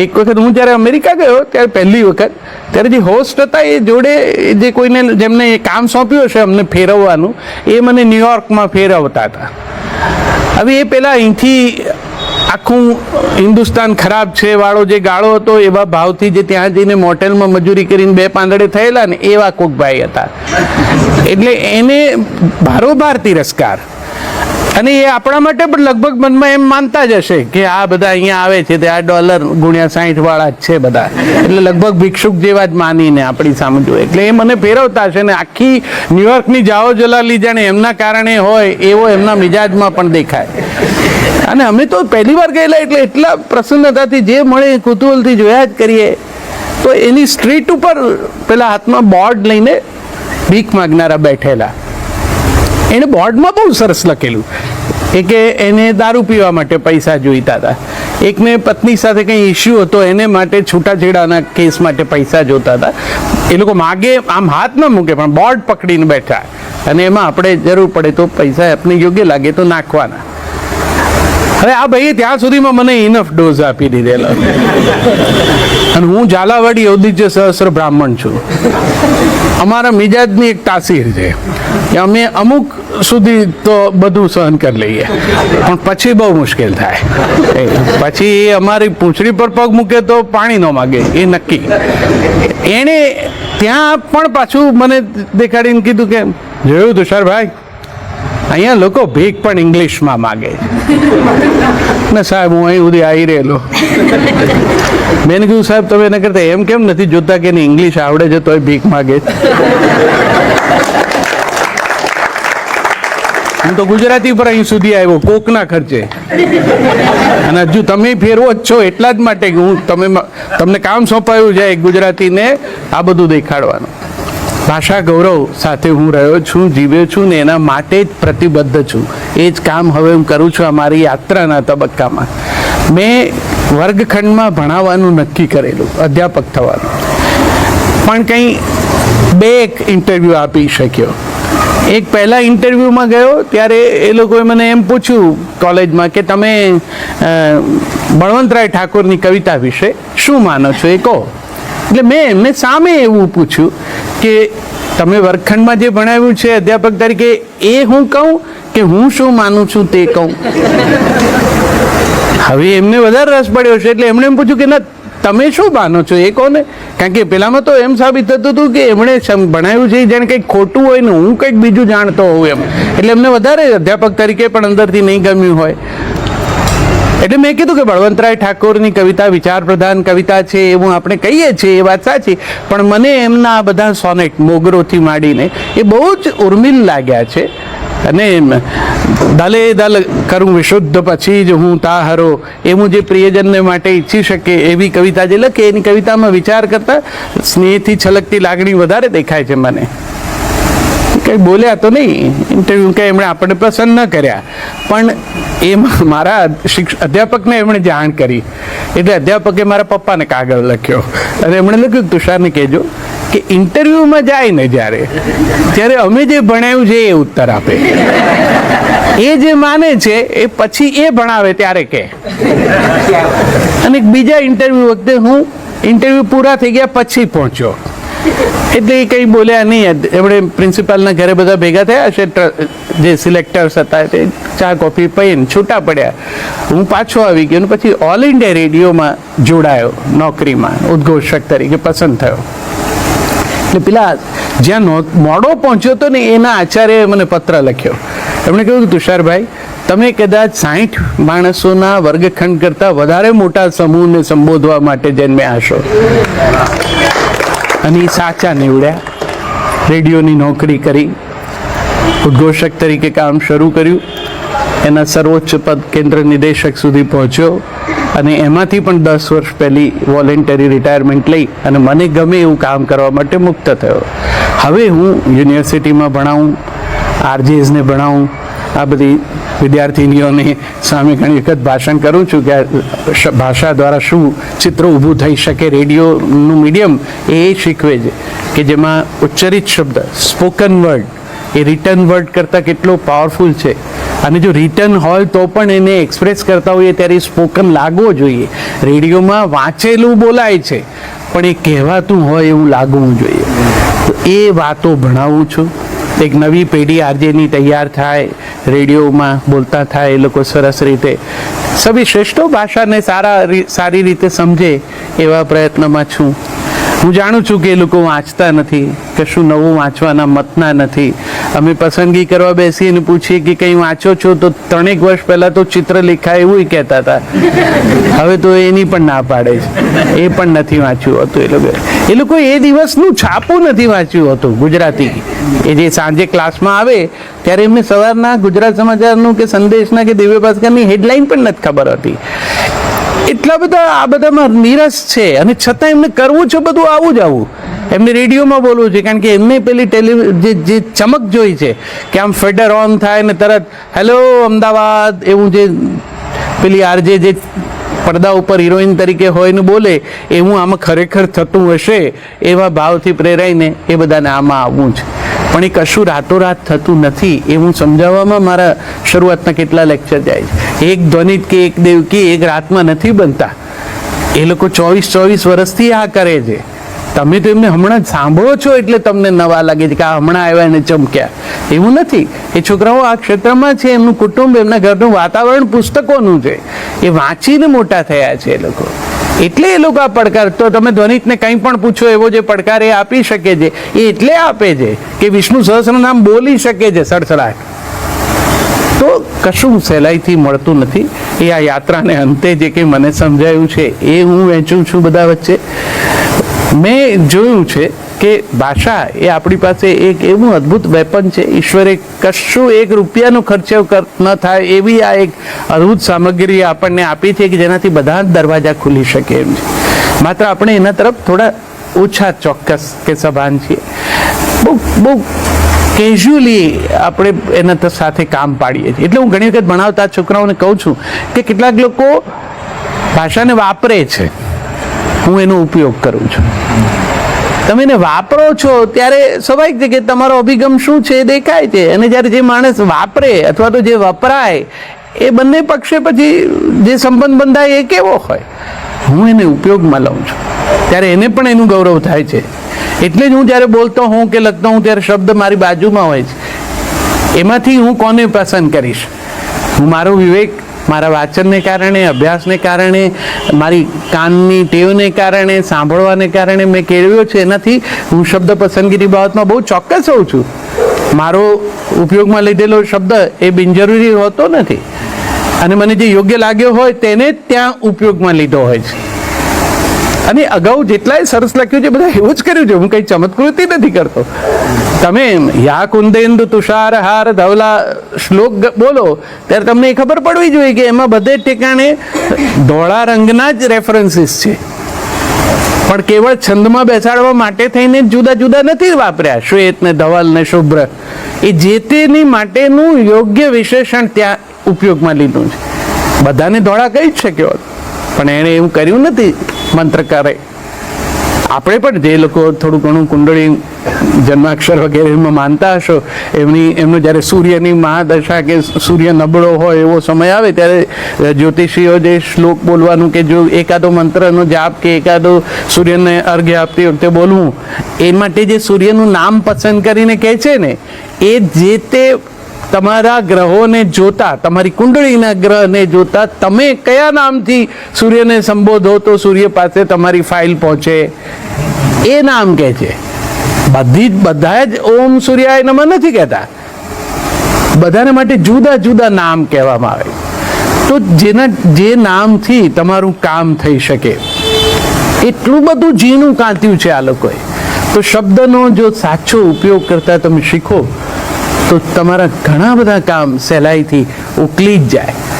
એક વખત હું જ્યારે અમેરિકા ગયો, ત્યારે પહેલી વખત, ત્યારે જે હોસ્ટ હતા એ જોડે જે કોઈને જેમને એ કામ સોંપ્યું હશે અમને ફેરવવાનું, એ મને ન્યુયોર્કમાં ફેરવતા હતા. હવે એ પહેલાં અહીંથી આખું હિન્દુસ્તાન ખરાબ છે, વાળો જે ગાળો હતો, એવા ભાવથી જે ત્યાં જઈને મોટેલમાં મજૂરી કરીને બે પાંદડે થયેલા ને એવા કોક ભાઈ હતા. એટલે એને ભારોભાર તિરસ્કાર અને એ આપણા માટે પણ લગભગ મનમાં એમ માનતા જ હશે કે આ બધા અહીંયા આવે છે તે આ ડોલર ગુણ્યા સાહીઠ વાળા જ છે બધા. એટલે લગભગ ભિક્ષુક જેવા જ માનીને આપણી સામે જોઈએ એટલે એ મને ફેરવતા હશે ને આખી ન્યુયોર્કની જાઓ જલાલી જાણે એમના કારણે હોય એવો એમના મિજાજમાં પણ દેખાય. અને અમે તો પહેલી વાર ગયેલા એટલે એટલા પ્રસન્નતાથી જે મળે કુતૂહલથી જોયા જ કરીએ. તો એની સ્ટ્રીટ ઉપર પેલા હાથમાં બોર્ડ લઈને ભીખ માગનારા બેઠેલા. એણે બોર્ડમાં બહુ સરસ લખેલું. એ કે એને દારૂ પીવા માટે પૈસા જોઈતા હતા. એકને પત્ની સાથે કંઈ ઇશ્યુ હતો, એને માટે છૂટાછેડાના કેસ માટે પૈસા જોતા હતા. એ લોકો માગે, આમ હાથ ન મૂકે, પણ બોર્ડ પકડીને બેઠા. અને એમાં આપણે જરૂર પડે તો પૈસા આપને યોગ્ય લાગે તો નાખવાના. હવે આ ભાઈએ ત્યાં સુધીમાં મને ઇનફ ડોઝ આપી દીધેલો. અને હું ઝાલાવાડી ઔદિત્ય સહસ્ર બ્રાહ્મણ છું. અમારા મિજાજની એક તાસીર છે. કે અમે અમુક સુધી તો બધું સહન કરી લઈએ. પણ પછી બહુ મુશ્કેલ થાય. પછી એ અમારી પૂંછડી પર પગ મૂકે તો પાણી ન માગે. એ નક્કી. એણે ત્યાં પણ પાછું મને દેખાડીને કીધું કે, જોયું, તુષારભાઈ? અહીંયા લોકો ભીખ પણ ઇંગ્લિશમાં માગે ને સાહેબ, હું અહીં સુધી આવી રહેલો. મેં કીધું, સાહેબ, તમે એને કરતા એમ કેમ નથી જોતા કે એને ઇંગ્લિશ આવડે છે તોય ભીખ માગે છે?" હું તો ગુજરાતી પર અહીં સુધી આવ્યો, કોકના ખર્ચે. અને હજુ તમે ફેરવો જ છો એટલા જ માટે કે હું, તમે તમને કામ સોંપાયું છે ગુજરાતીને આ બધું દેખાડવાનું. ભાષા ગૌરવ સાથે હું રહ્યો છું જીવ્યો છું ને એના માટે જ પ્રતિબદ્ધ છું. એ જ કામ હવે હું કરું છું આ મારી યાત્રાના તબક્કામાં. મેં વર્ગખંડમાં ભણાવવાનું નક્કી કરેલું, અધ્યાપક થવાનું. પણ કંઈ બે એક ઇન્ટરવ્યૂ આપી શક્યો. એક પહેલાં ઇન્ટરવ્યૂમાં ગયો, ત્યારે એ લોકોએ મને એમ પૂછ્યું કોલેજમાં કે તમે બળવંતરાય ઠાકોરની કવિતા વિશે શું માનો છો એ કહો. એટલે મેં એમને સામે એવું પૂછ્યું કે તમે વર્ગખંડમાં જે ભણાવ્યું છે, અધ્યાપક તરીકે, એ હું કહું કે હું શું માનું છું તે કહું? હવે એમને વધારે રસ પડ્યો છે, એટલે એમણે એમ પૂછ્યું કે, ના, તમે શું માનો છો? એ કોને? કારણ કે પેલામાં તો એમ સાબિત થતું હતું કે એમણે ભણાવ્યું છે જાણે કંઈક ખોટું હોય ને હું કંઈક બીજું જાણતો હોઉં એમ. એટલે એમને વધારે અધ્યાપક તરીકે પણ અંદરથી નહીં ગમ્યું હોય. એટલે મેં કીધું કે બળવંતરાય ઠાકોરની કવિતા વિચાર પ્રધાન કવિતા છે, એવું આપણે કહીએ છીએ, એ વાત સાચી. પણ મને એમના આ બધા સોનેટ મોગરોથી માંડીને એ બહુ જ ઉર્મિલ લાગ્યા છે. અને દલે દલ કરું વિશુદ્ધ પછી જ હું તાહરો. એવું જે પ્રિયજનને માટે ઈચ્છી શકે એવી કવિતા જે લખે, એની કવિતામાં વિચાર કરતા સ્નેહથી છલકતી લાગણી વધારે દેખાય છે મને. કંઈ બોલ્યા તો નહીં. ઇન્ટરવ્યૂ કંઈ એમણે આપણને પસંદ ન કર્યા. પણ એમાં મારા અધ્યાપકને એમણે જાણ કરી. એટલે અધ્યાપકે મારા પપ્પાને કાગળ લખ્યો. અને એમણે લખ્યું કે તુષારને કહેજો કે ઇન્ટરવ્યૂમાં જાય ને જ્યારે, ત્યારે અમે જે ભણાવ્યું છે એ ઉત્તર આપે. એ જે માને છે, એ પછી એ ભણાવે ત્યારે કે. અને બીજા ઇન્ટરવ્યૂ વખતે હું ઇન્ટરવ્યૂ પૂરા થઈ ગયા પછી પહોંચ્યો. એટલે એ કંઈ બોલ્યા નહીં. એમણે પ્રિન્સિપાલના ઘરે બધા ભેગા થયા. છે જે સિલેક્ટર્સ હતા તે ચા, કોફી પીને છૂટા પડ્યા. હું પાછો આવી ગયો પછી ઓલ ઇન્ડિયા રેડિયોમાં જોડાયો નોકરીમાં, ઉદ્ઘોષક તરીકે પસંદ થયો. એટલે પેલા જ્યાં મોડો પહોંચ્યો હતો ને, એના આચાર્યએ મને પત્ર લખ્યો. એમણે કહ્યું, તુષારભાઈ, તમે કદાચ સાઠ માણસોના વર્ગખંડ કરતાં વધારે મોટા સમૂહને સંબોધવા માટે જન્મ્યા હશો. અને એ સાચા નીવડ્યા. રેડિયોની નોકરી કરી, ઉદ્ઘોષક તરીકે કામ શરૂ કર્યું. એના સર્વોચ્ચ પદ કેન્દ્ર નિદેશક સુધી પહોંચ્યો અને એમાંથી પણ દસ વર્ષ પહેલી વોલેન્ટરી રિટાયરમેન્ટ લઈ અને મને ગમે એવું કામ કરવા માટે મુક્ત થયો. હવે હું યુનિવર્સિટીમાં ભણાવું, આરજીએસને ભણાવું, આ બધી વિદ્યાર્થીનીઓને સામે ઘણી વખત ભાષણ કરું છું કે ભાષા દ્વારા શું ચિત્ર ઊભું થઈ શકે, રેડિયોનું મીડિયમ એ શીખવે છે કે જેમાં ઉચ્ચરિત શબ્દ, સ્પોકન વર્ડ, એ રિટર્ન વર્ડ કરતાં કેટલો પાવરફુલ છે. અને જો રિટર્ન હોય તો પણ એને એક્સપ્રેસ કરતા હોઈએ ત્યારે સ્પોકન લાગવો જોઈએ. રેડિયોમાં વાંચેલું બોલાય છે, પણ એ કહેવાતું હોય એવું લાગવું જોઈએ. તો એ વાતો ભણાવું છું. એક નવી પેઢી આરજેની તૈયાર થાય રેડિયોમાં બોલતા થાય એ લોકો સરસ રીતે. સભી શ્રેષ્ઠો ભાષાને સારા સારી રીતે સમજે એવા પ્રયત્નમાં છું. હું જાણું છું કે એ લોકો વાંચતા નથી કશું નવું વાંચવાના મતના નથી. અમે પસંદગી કરવા બેસીએ અને પૂછીએ કે કંઈ વાંચો છો, તો ત્રણેક વર્ષ પહેલાં તો ચિત્રલેખા એવું કહેતા હતા. હવે તો એની પણ ના પાડે છે. એ પણ નથી વાંચ્યું હતું એ લોકો. એ લોકો એ દિવસનું છાપું નથી વાંચ્યું હતું ગુજરાતી. એ જે સાંજે ક્લાસમાં આવે, ત્યારે એમને સવારના ગુજરાત સમાચારનું કે સંદેશના કે દિવ્ય ભાસ્કરની હેડલાઇન પણ નથી ખબર હતી. એટલા બધા આ બધામાં નિરસ છે. અને છતાં એમને કરવું છે બધું આવું જ આવું. એમને રેડિયોમાં બોલવું છે. કારણ કે એમને પેલી ટેલિ જે જે ચમક જોઈ છે કે આમ ફેડર ઓન થાય ને તરત હેલો અમદાવાદ. એવું જે પેલી આરજે જે પડદા ઉપર હિરોઈન તરીકે હોય ને બોલે, એવું આમાં ખરેખર થતું હશે એવા ભાવથી પ્રેરાઈને એ બધાને આમાં આવવું છે. પણ એ કશું રાતોરાત થતું નથી એ હું સમજાવવામાં મારા શરૂઆતના કેટલા લેક્ચર જાય છે. એક ધ્વનિત કે એક દેવકી એક રાતમાં નથી બનતા. એ લોકો ચોવીસ ચોવીસ વર્ષથી આ કરે છે. તમે તો એમને હમણાં સાંભળો છો એટલે તમને નવા લાગે છે કે આ હમણાં આવ્યા અને ચમક્યા. એવું નથી. એ છોકરાઓ આ ક્ષેત્રમાં છે, એમનું કુટુંબ, એમના ઘરનું વાતાવરણ પુસ્તકોનું છે. એ વાંચીને મોટા થયા છે એ લોકો. એટલે એ લોકો આ પડકાર, તો તમે ધ્વનિતને કંઈ પણ પૂછો, એવો જે પડકાર એ આપી શકે છે, એ એટલે આપે છે કે વિષ્ણુ સહસ્ર નામ બોલી શકે છે, સડસડાટ. તો કશું સહેલાઈથી મળતું નથી. એ આ યાત્રાને અંતે જે કંઈ મને સમજાયું છે, એ હું વહેંચું છું બધા વચ્ચે. મેં જોયું છે કે ભાષા એ આપણી પાસે એક એવું અદ્ભુત વેપન છે, ઈશ્વરે કશું એક રૂપિયાનો ખર્ચો ન થાય એવી આ એક અદ્ભુત સામગ્રી આપણને આપી છે કે જેનાથી બધા જ દરવાજા ખુલી શકે એમ છે. માત્ર આપણે એના તરફ થોડા ઓછા ચોક્કસ કે સભાન છીએ. બહુ બહુ કેઝ્યુઅલી આપણે એના સાથે કામ પાડીએ છીએ. એટલે હું ઘણી વખત ભણાવતા છોકરાઓને કહું છું કે કેટલાક લોકો ભાષાને વાપરે છે. હું એનો ઉપયોગ કરું છું. તમે એને વાપરો છો ત્યારે સ્વાભાવિક છે કે તમારો અભિગમ શું છે એ દેખાય છે. અને જ્યારે જે માણસ વાપરે અથવા તો જે વપરાય, એ બંને પક્ષે પછી જે સંબંધ બંધાય એ કેવો હોય? હું એને ઉપયોગમાં લઉં છું. ત્યારે એને પણ એનું ગૌરવ થાય છે. એટલે જ હું જ્યારે બોલતો હોઉં કે લખતો હું ત્યારે શબ્દ મારી બાજુમાં હોય છે. એમાંથી હું કોને પસંદ કરીશ? હું મારો વિવેક મારા વાંચનને કારણે, અભ્યાસને કારણે, મારી કાનની ટેવને કારણે, સાંભળવાને કારણે મેં કેળવ્યો છે. એનાથી હું શબ્દ પસંદગીની બાબતમાં બહુ ચોક્કસ હોઉં છું. મારો ઉપયોગમાં લીધેલો શબ્દ એ બિનજરૂરી હોતો નથી. અને મને જે યોગ્ય લાગ્યો હોય તેને ત્યાં ઉપયોગમાં લીધો હોય છે. અને અગાઉ જેટલાય સરસ લખ્યું છે, બધા એવું જ કર્યું છે. હું કંઈ ચમત્કૃતિ નથી કરતો. તમે યા કુંદેન્દુ તુષાર હાર ધવલા શ્લોક બોલો. ત્યારે તમને એ ખબર પડવી જોઈએ કે એમાં બધે ઠેકાણે ધોળા રંગના જ રેફરન્સીસ છે. પણ કેવળ છંદમાં બેસાડવા માટે થઈને જુદા જુદા નથી વાપર્યા. શ્વેત ને ધવલ ને શુભ્ર. એ જે તેની માટેનું યોગ્ય વિશેષણ ત્યાં ઉપયોગમાં લીધું છે. બધાને ધોળા કહી જ શક્યો પણ એણે એવું કર્યું નથી મંત્રકારે. આપણે પણ જે લોકો થોડું ઘણું કુંડળી, જન્માક્ષર વગેરેમાં માનતા હશો, એમની, એમનું જ્યારે સૂર્યની મહાદશા કે સૂર્ય નબળો હોય એવો સમય આવે ત્યારે જ્યોતિષીઓ જે શ્લોક બોલવાનું કે જો એકાદો મંત્રનો જાપ કે એકાદો સૂર્યને અર્ઘ્ય આપતી વખતે બોલવું, એ માટે જે સૂર્યનું નામ પસંદ કરીને કહે છે ને, એ જે તે તમારા ગ્રહોને જોતા, તમારી કુંડળીના ગ્રહને જોતા તમે કયા નામથી સૂર્યને સંબોધો તો સૂર્ય પાસે તમારી ફાઇલ પહોંચે? એ નામ કહે છે. બધી જ બધા જ ઓમ સૂર્યાય નમઃ નથી કહેતા. બધાને માટે જુદા જુદા નામ કહેવામાં આવે. તો જેના, જે નામથી તમારું કામ થઈ શકે. એટલું બધું ઝીણું કાંત્યું છે આ લોકોએ. તો શબ્દનો જો સાચો ઉપયોગ કરતા તમે શીખો તો તમારા ઘણા બધા કામ સહેલાઈથી ઉકલી જ જાય.